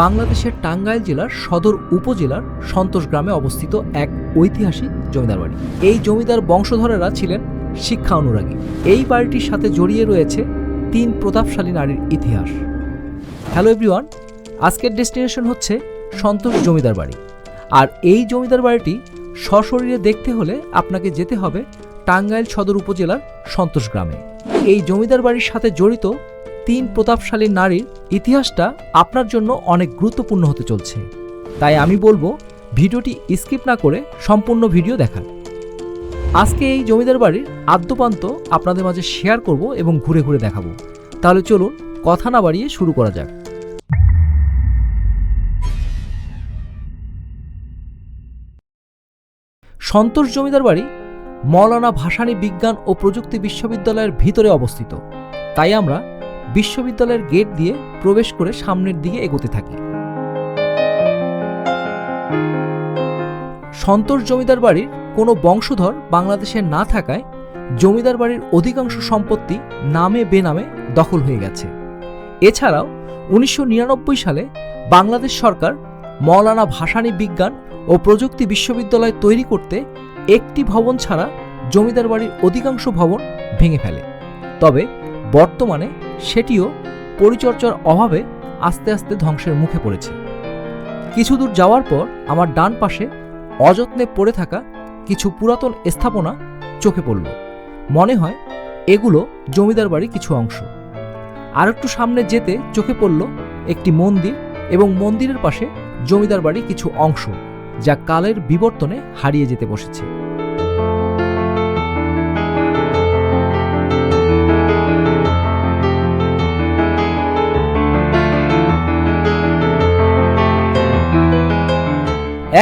বাংলাদেশের টাঙ্গাইল জেলার সদর উপজেলার সন্তোষ গ্রামে অবস্থিত এক ঐতিহাসিক জমিদার বাড়ি। এই জমিদার বংশধরেরা ছিলেন শিক্ষা অনুরাগী। এই বাড়িটির সাথে জড়িয়ে রয়েছে তিন প্রতাপশালী নারীর ইতিহাস। হ্যালো এভরিওয়ান আজকের ডেস্টিনেশন হচ্ছে সন্তোষ জমিদার বাড়ি। আর এই জমিদার বাড়িটি সশরীরে দেখতে হলে আপনাকে যেতে হবে টাঙ্গাইল সদর উপজেলার সন্তোষ গ্রামে। এই জমিদার বাড়ির সাথে জড়িত তিন প্রতাপশালী নারীর ইতিহাসটা আপনার জন্য অনেক গুরুত্বপূর্ণ হতে চলছে। তাই আমি বলব, ভিডিওটি স্কিপ না করে সম্পূর্ণ ভিডিও দেখার আজকে এই জমিদার বাড়ির আদ্যপান্ত আপনাদের মাঝে শেয়ার করব এবং ঘুরে ঘুরে দেখাবো। তাহলে চলুন কথা না বাড়িয়ে শুরু করা যাক। সন্তোষ জমিদার বাড়ি মৌলানা ভাসানী বিজ্ঞান ও প্রযুক্তি বিশ্ববিদ্যালয়ের ভিতরে অবস্থিত। তাই আমরা বিশ্ববিদ্যালয়ের গেট দিয়ে প্রবেশ করে সামনের দিকে এগোতে থাকি। সন্তোষ জমিদার বাড়ির কোনো বংশধর বাংলাদেশে না থাকায় জমিদার বাড়ির অধিকাংশ সম্পত্তি নামে বেনামে দখল হয়ে গেছে। এছাড়াও উনিশশো নিরানব্বই সালে বাংলাদেশ সরকার মৌলানা ভাসানী বিজ্ঞান ও প্রযুক্তি বিশ্ববিদ্যালয় তৈরি করতে একটি ভবন ছাড়া জমিদার বাড়ির অধিকাংশ ভবন ভেঙে ফেলে। তবে বর্তমানে সেটিও পরিচর্যার অভাবে আস্তে আস্তে ধ্বংসের মুখে পড়েছে। কিছু দূর যাওয়ার পর আমার ডান পাশে অযত্নে পড়ে থাকা কিছু পুরাতন স্থাপনা চোখে পড়ল। মনে হয় এগুলো জমিদার বাড়ির কিছু অংশ। আর একটু সামনে যেতে চোখে পড়ল একটি মন্দির এবং মন্দিরের পাশে জমিদার বাড়ির কিছু অংশ, যা কালের বিবর্তনে হারিয়ে যেতে বসেছে।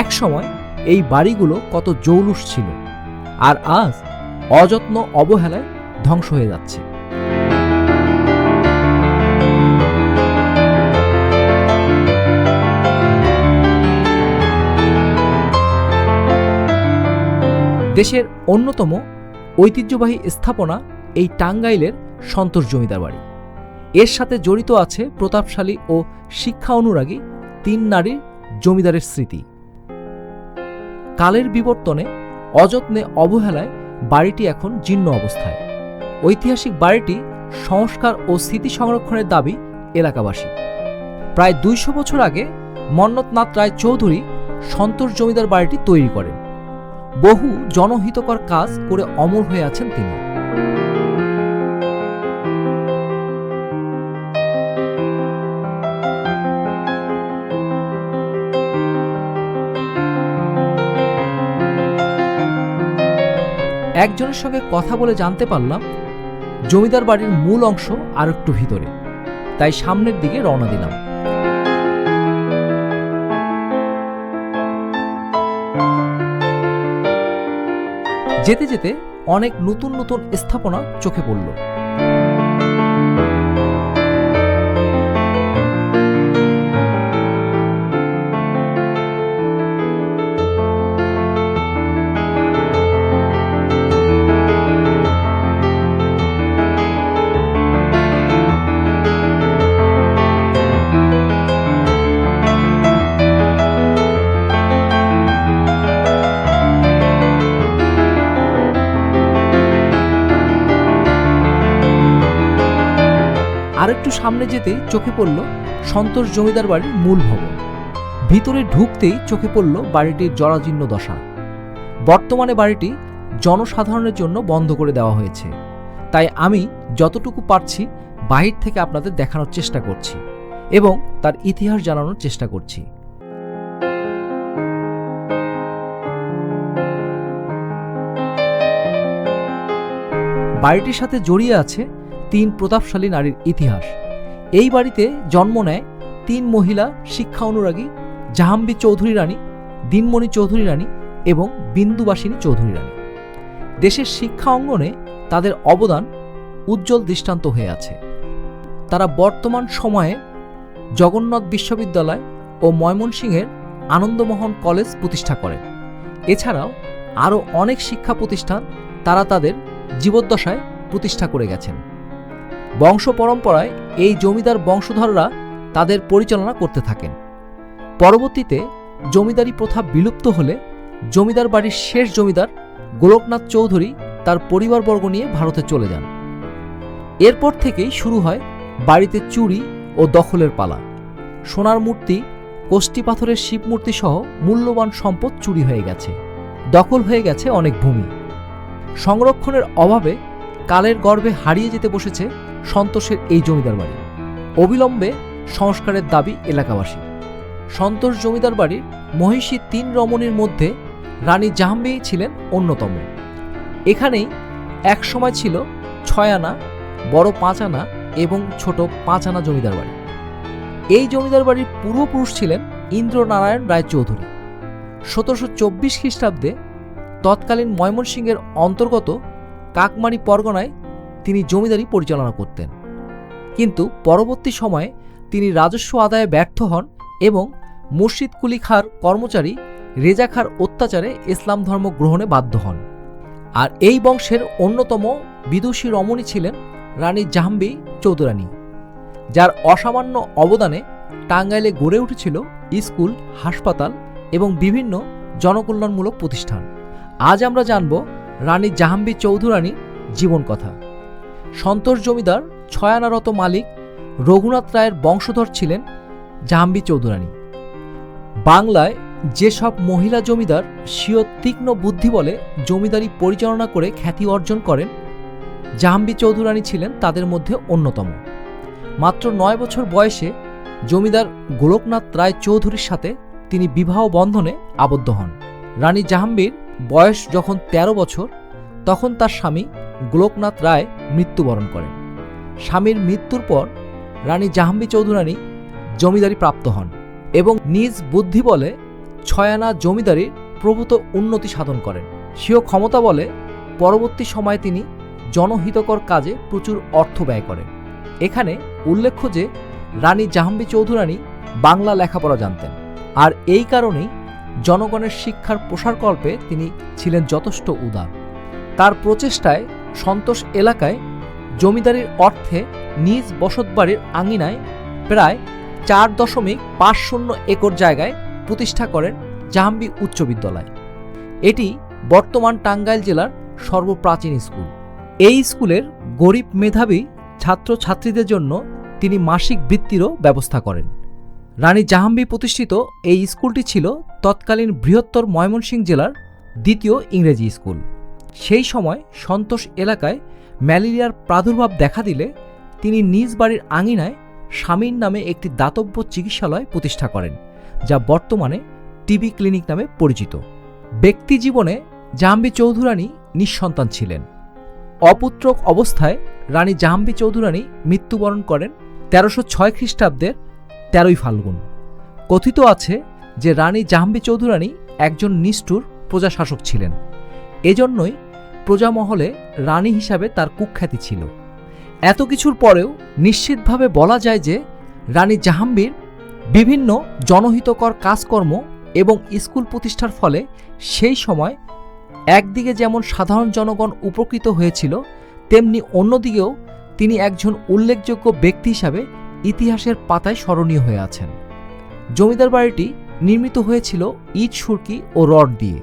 এক সময় এই বাড়িগুলো কত জৌলুস ছিল আর আজ অযত্ন অবহেলায় ধ্বংস হয়ে যাচ্ছে। দেশের অন্যতম ঐতিহ্যবাহী স্থাপনা এই টাঙ্গাইলের সন্তোষ জমিদার বাড়ি। এর সাথে জড়িত আছে প্রতাপশালী ও শিক্ষা অনুরাগী তিন নারীর জমিদারের স্মৃতি। কালের বিবর্তনে, অযত্নে অবহেলায় বাড়িটি এখন জীর্ণ অবস্থায়। ঐতিহাসিক বাড়িটি সংস্কার ও স্মৃতি সংরক্ষণের দাবি এলাকাবাসী। প্রায় দুইশো বছর আগে মন্নতনাথ রায় চৌধুরী সন্তোষ জমিদার বাড়িটি তৈরি করেন। বহু জনহিতকর কাজ করে অমর হয়ে আছেন তিনি। একজনের সঙ্গে কথা বলে জানতে পারলাম, জমিদার বাড়ির মূল অংশ আর একটু ভিতরে। তাই সামনের দিকে রওনা দিলাম। যেতে যেতে অনেক নতুন নতুন স্থাপনা চোখে পড়ল। আরেকটু সামনে যেতেই চোখে পড়ল সন্তোষ জমিদার বাড়ির মূল ভবন। ভিতরে ঢুকতেই চোখে পড়ল বাড়িটির জরাজীর্ণ দশা। বর্তমানে বাড়িটি জনসাধারণের জন্য বন্ধ করে দেওয়া হয়েছে। তাই আমি যতটুকু পারছি বাহির থেকে আপনাদের দেখানোর চেষ্টা করছি এবং তার ইতিহাস জানানোর চেষ্টা করছি। বাড়িটির সাথে জড়িয়ে আছে তিন প্রতাপশালী নারীর ইতিহাস। এই বাড়িতে জন্ম নেয় তিন মহিলা শিক্ষা অনুরাগী জাহাম্বি চৌধুরী রানী, দিনমণি চৌধুরী রানী এবং বিন্দুবাসিনী চৌধুরী রানী। দেশের শিক্ষা অঙ্গনে তাদের অবদান উজ্জ্বল দৃষ্টান্ত হয়ে আছে। তারা বর্তমান সময়ে জগন্নাথ বিশ্ববিদ্যালয় ও ময়মনসিংহের আনন্দমোহন কলেজ প্রতিষ্ঠা করেন এছাড়াও আরও অনেক শিক্ষা প্রতিষ্ঠান তারা তাদের জীবদ্দশায় প্রতিষ্ঠা করে গেছেন। বংশ পরম্পরায় এই জমিদার বংশধররা তাদের পরিচালনা করতে থাকেন। পরবর্তীতে জমিদারি প্রথা বিলুপ্ত হলে জমিদার বাড়ির শেষ জমিদার গোলকনাথ চৌধুরী তার পরিবারবর্গ নিয়ে ভারতে চলে যান। এরপর থেকেই শুরু হয় বাড়িতে চুরি ও দখলের পালা। সোনার মূর্তি কোষ্টি পাথরের শিব মূর্তি সহ মূল্যবান সম্পদ চুরি হয়ে গেছে। দখল হয়ে গেছে অনেক ভূমি। সংরক্ষণের অভাবে কালের গর্ভে হারিয়ে যেতে বসেছে সন্তোষের এই জমিদার বাড়ি। অবিলম্বে সংস্কারের দাবি এলাকাবাসী। সন্তোষ জমিদার বাড়ির মহিষী তিন রমণীর মধ্যে রানী জাহাম্বি ছিলেন অন্যতম। এখানেই একসময় ছিল ছয় আনা, বড় পাঁচ আনা এবং ছোট পাঁচ আনা জমিদার বাড়ি। এই জমিদার বাড়ির পূর্বপুরুষ ছিলেন ইন্দ্রনারায়ণ রায়চৌধুরী। সতেরোশো চব্বিশ খ্রিস্টাব্দে তৎকালীন ময়মনসিংহের অন্তর্গত কাকমারি পরগনায় তিনি জমিদারি পরিচালনা করতেন। কিন্তু পরবর্তী সময়ে তিনি রাজস্ব আদায়ে ব্যর্থ হন এবং মুর্শিদ কুলি খাঁর কর্মচারী রেজা খাঁর অত্যাচারে ইসলাম ধর্ম গ্রহণে বাধ্য হন। আর এই বংশের অন্যতম বিদুষী রমণী ছিলেন রানী জাহাম্বি চৌধুরানী, যার অসামান্য অবদানে টাঙ্গাইলে গড়ে উঠেছিল স্কুল, হাসপাতাল এবং বিভিন্ন জনকল্যাণমূলক প্রতিষ্ঠান। আজ আমরা জানব রানী জাহাম্বি জীবন কথা। সন্তোষ জমিদার, ছয়ানারত মালিক, রঘুনাথ রায়ের বংশধর ছিলেন জাহাম্বি চৌধুরানী। বাংলায় যেসব মহিলা জমিদার স্বীয় তীক্ষ্ণ বুদ্ধি বলে জমিদারি পরিচালনা করে খ্যাতি অর্জন করেন, জাহাম্বি চৌধুরানী ছিলেন তাদের মধ্যে অন্যতম। মাত্র নয় বছর বয়সে জমিদার গোলকনাথ রায় চৌধুরীর সাথে তিনি বিবাহ বন্ধনে আবদ্ধ হন। রানী জাহাম্বীর বয়স যখন ১৩ বছর, তখন তার স্বামী গোলকনাথ রায় মৃত্যুবরণ করেন। স্বামীর মৃত্যুর পর রানী জাহাম্বি চৌধুরানী জমিদারি প্রাপ্ত হন এবং নিজ বুদ্ধি বলে ছয়ানা জমিদারির প্রভূত উন্নতি সাধন করেন। স্বীয় ক্ষমতা বলে পরবর্তী সময়ে তিনি জনহিতকর কাজে প্রচুর অর্থ ব্যয় করেন। এখানে উল্লেখ্য যে রানী জাহাম্বি চৌধুরানী বাংলা লেখাপড়া জানতেন আর এই কারণেই জনগণের শিক্ষার প্রসারকল্পে তিনি ছিলেন যথেষ্ট উদার। তার প্রচেষ্টায় সন্তোষ এলাকায় জমিদারির অর্থে নিজ বসতবাড়ির আঙিনায় প্রায় চার দশমিক পাঁচ শূন্য একর জায়গায় প্রতিষ্ঠা করেন জাহাম্বি উচ্চ বিদ্যালয়। এটি বর্তমান টাঙ্গাইল জেলার সর্বপ্রাচীন স্কুল। এই স্কুলের গরিব মেধাবী ছাত্রছাত্রীদের জন্য তিনি মাসিক বৃত্তিরও ব্যবস্থা করেন। রানী জাহাম্বি প্রতিষ্ঠিত এই স্কুলটি ছিল তৎকালীন বৃহত্তর ময়মনসিংহ জেলার দ্বিতীয় ইংরেজি স্কুল। সেই সময় সন্তোষ এলাকায় ম্যালেরিয়ার প্রাদুর্ভাব দেখা দিলে তিনি নিজ বাড়ির আঙিনায় স্বামীর নামে একটি দাতব্য চিকিৎসালয় প্রতিষ্ঠা করেন, যা বর্তমানে টিবি ক্লিনিক নামে পরিচিত। ব্যক্তি জীবনে জাহাম্বি চৌধুরানী নিঃসন্তান ছিলেন। অপুত্রক অবস্থায় রানী জাহাম্বি চৌধুরানী মৃত্যুবরণ করেন তেরোশো ছয় খ্রিস্টাব্দের তেরোই ফাল্গুন। কথিত আছে যে রানী জাহাম্বি চৌধুরানী একজন নিষ্ঠুর প্রজাশাসক ছিলেন। এজন্যই প্রজামহলে রানী হিসাবে তার কুখ্যাতি ছিল। এত কিছুর পরেও নিশ্চিতভাবে বলা যায় যে রানী জাহাম্বীর বিভিন্ন জনহিতকর কাজকর্ম এবং স্কুল প্রতিষ্ঠার ফলে সেই সময় একদিকে যেমন সাধারণ জনগণ উপকৃত হয়েছিল, তেমনি অন্যদিকেও তিনি একজন উল্লেখযোগ্য ব্যক্তি হিসাবে ইতিহাসের পাতায় স্মরণীয় হয়ে আছেন। জমিদার বাড়িটি নির্মিত হয়েছিল ইট, সুরকি ও রড দিয়ে।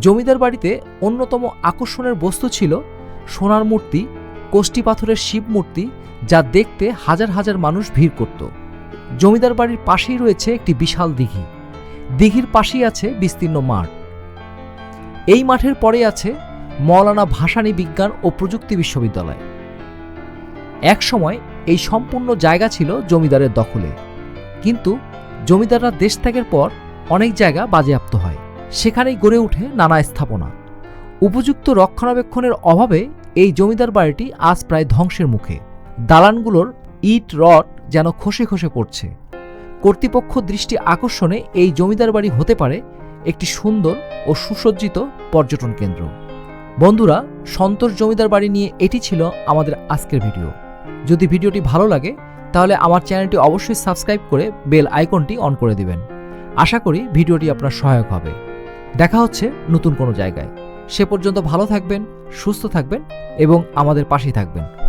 জমিদার বাড়িতে অন্যতম আকর্ষণের বস্তু ছিল সোনার মূর্তি কোষ্টি পাথরের শিব মূর্তি যা দেখতে হাজার হাজার মানুষ ভিড় করত। জমিদার বাড়ির পাশেই রয়েছে একটি বিশাল দিঘি। দিঘির পাশেই আছে বিস্তীর্ণ মাঠ। এই মাঠের পরে আছে মৌলানা ভাসানী বিজ্ঞান ও প্রযুক্তি বিশ্ববিদ্যালয়। একসময় এই সম্পূর্ণ জায়গা ছিল জমিদারের দখলে। কিন্তু জমিদাররা দেশ ত্যাগের পর অনেক জায়গা বাজেয়াপ্ত হয়। সেখানেই গড়ে ওঠে নানা স্থাপনা। উপযুক্ত রক্ষণাবেক্ষণের অভাবে এই জমিদার বাড়িটি আজ প্রায় ধ্বংসের মুখে। দালানগুলোর ইট, রড যেন খসে খসে পড়ছে। কর্তৃপক্ষ দৃষ্টি আকর্ষণে এই জমিদার বাড়ি হতে পারে একটি সুন্দর ও সুসজ্জিত পর্যটন কেন্দ্র। বন্ধুরা, সন্তোষ জমিদার বাড়ি নিয়ে এটি ছিল আমাদের আজকের ভিডিও। যদি ভিডিওটি ভালো লাগে, তাহলে আমার চ্যানেলটি অবশ্যই সাবস্ক্রাইব করে বেল আইকনটি অন করে দিবেন। আশা করি ভিডিওটি আপনার সহায়ক হবে। দেখা হচ্ছে নতুন কোনো জায়গায়। সে পর্যন্ত ভালো থাকবেন, সুস্থ থাকবেন এবং আমাদের পাশেই থাকবেন।